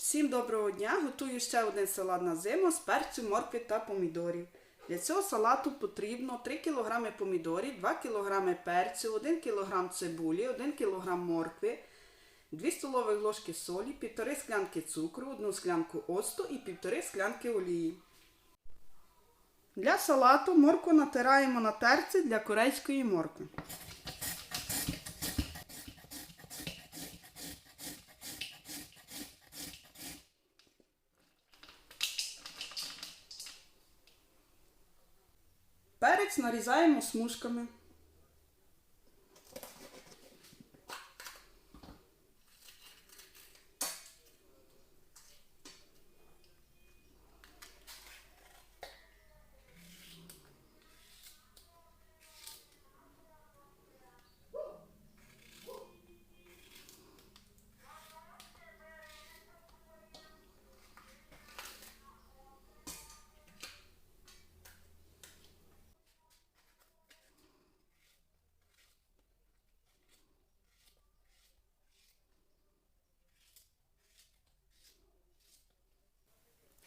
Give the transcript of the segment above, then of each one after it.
Всім доброго дня! Готую ще один салат на зиму з перцю, моркви та помідорів. Для цього салату потрібно 3 кг помідорів, 2 кг перцю, 1 кг цибулі, 1 кг моркви, 2 столові ложки солі, 1,5 склянки цукру, 1 склянку оцту і 1,5 склянки олії. Для салату моркву натираємо на терці для корейської моркви. Перець нарізаємо смужками.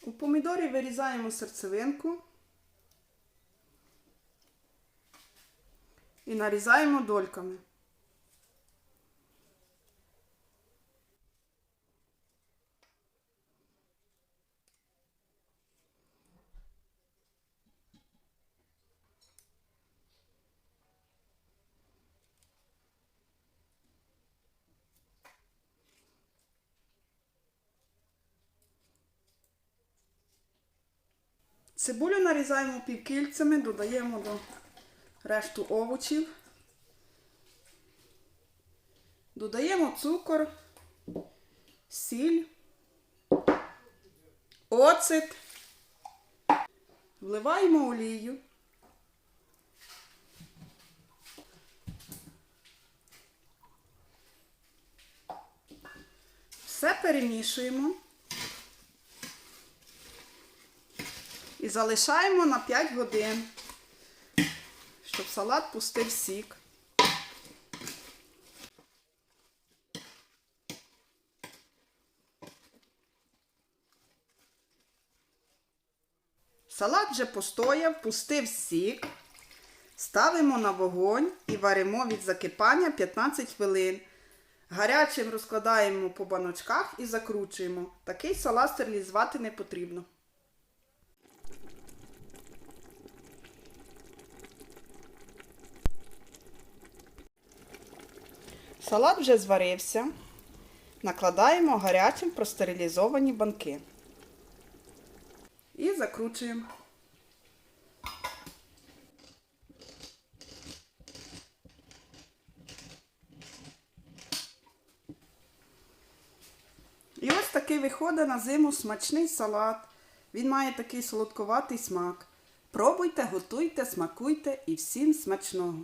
У помідорі вирізаємо серцевинку і нарізаємо дольками. Цибулю нарізаємо півкільцями, додаємо до решту овочів. Додаємо цукор, сіль, оцет, вливаємо олію. Все перемішуємо. І залишаємо на 5 годин, щоб салат пустив сік. Салат вже постояв, пустив сік. Ставимо на вогонь і варимо від закипання 15 хвилин. Гарячим розкладаємо по баночках і закручуємо. Такий салат стерилізувати не потрібно. Салат вже зварився. Накладаємо гарячим простерилізовані банки. І закручуємо. І ось такий виходить на зиму смачний салат. Він має такий солодковатий смак. Пробуйте, готуйте, смакуйте і всім смачного!